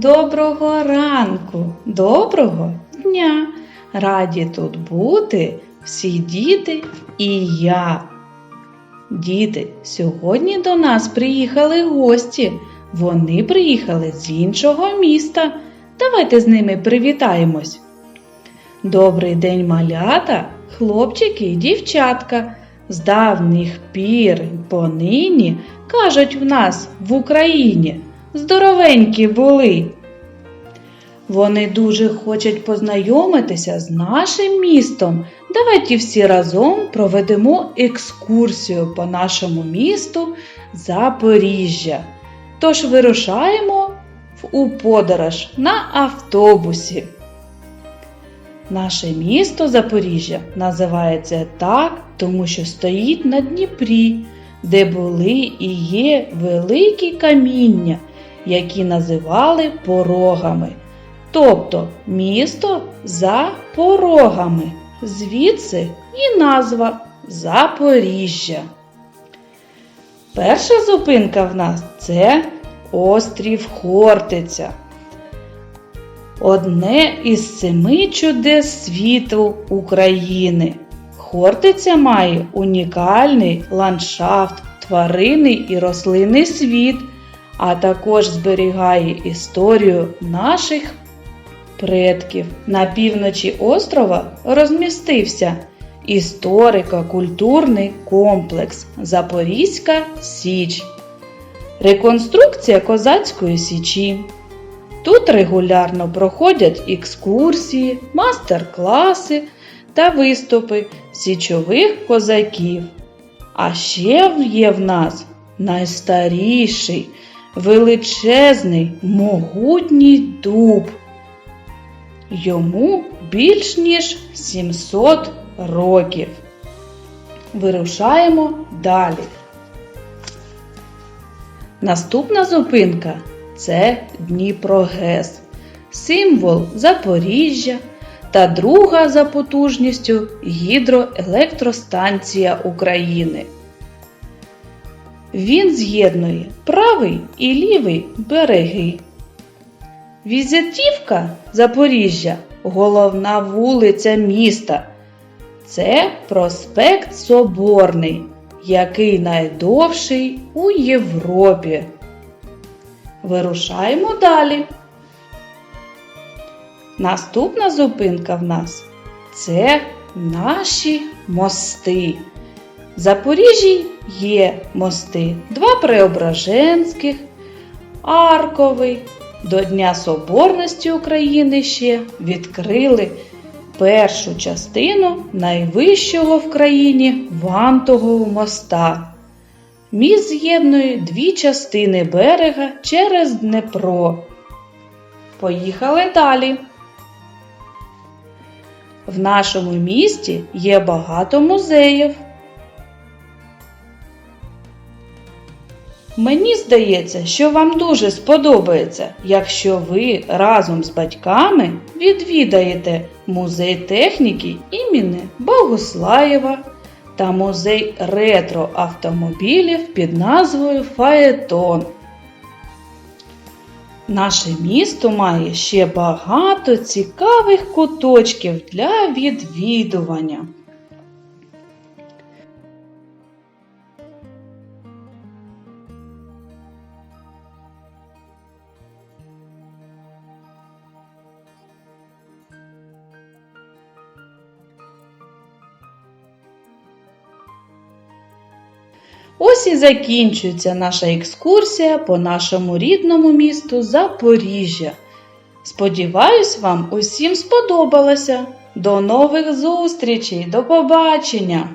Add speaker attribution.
Speaker 1: доброго ранку, доброго дня. Раді тут бути всі діти і я. Діти, сьогодні до нас приїхали гості. Вони приїхали з іншого міста. Давайте з ними привітаємось. Добрий день, малята, хлопчики і дівчатка. З давніх пір понині кажуть в нас в Україні здоровенькі були. Вони дуже хочуть познайомитися з нашим містом. Давайте всі разом проведемо екскурсію по нашому місту Запоріжжя. Тож вирушаємо у подорож на автобусі. Наше місто Запоріжжя називається так, тому що стоїть на Дніпрі, де були і є великі каміння, які називали порогами. Тобто місто за порогами. Звідси і назва Запоріжжя. Перша зупинка в нас це острів Хортиця. Одне із семи чудес світу України. Хортиця має унікальний ландшафт, тваринний і рослинний світ, а також зберігає історію наших предків. На півночі острова розмістився історико-культурний комплекс Запорізька Січ, реконструкція Козацької Січі. Тут регулярно проходять екскурсії, мастер-класи та виступи січових козаків. А ще є в нас найстаріший, величезний, могутній дуб. Йому більш ніж 700 років. Вирушаємо далі. Наступна зупинка це Дніпрогес, символ Запоріжжя та друга за потужністю гідроелектростанція України. Він з'єднує правий і лівий береги. Візитівка Запоріжжя головна вулиця міста. Це проспект Соборний, який найдовший у Європі. Вирушаємо далі. Наступна зупинка в нас це наші мости. Запоріжжі є мости, два Преображенських, Арковий. До Дня Соборності України ще відкрили першу частину найвищого в країні вантового моста. Міст з'єднує дві частини берега через Днепро. Поїхали далі. В нашому місті є багато музеїв. Мені здається, що вам дуже сподобається, якщо ви разом з батьками відвідаєте музей техніки імені Богуслаєва та музей ретро-автомобілів під назвою Фаетон. Наше місто має ще багато цікавих куточків для відвідування. Ось і закінчується наша екскурсія по нашому рідному місту Запоріжжя. Сподіваюсь, вам усім сподобалося. До нових зустрічей, до побачення!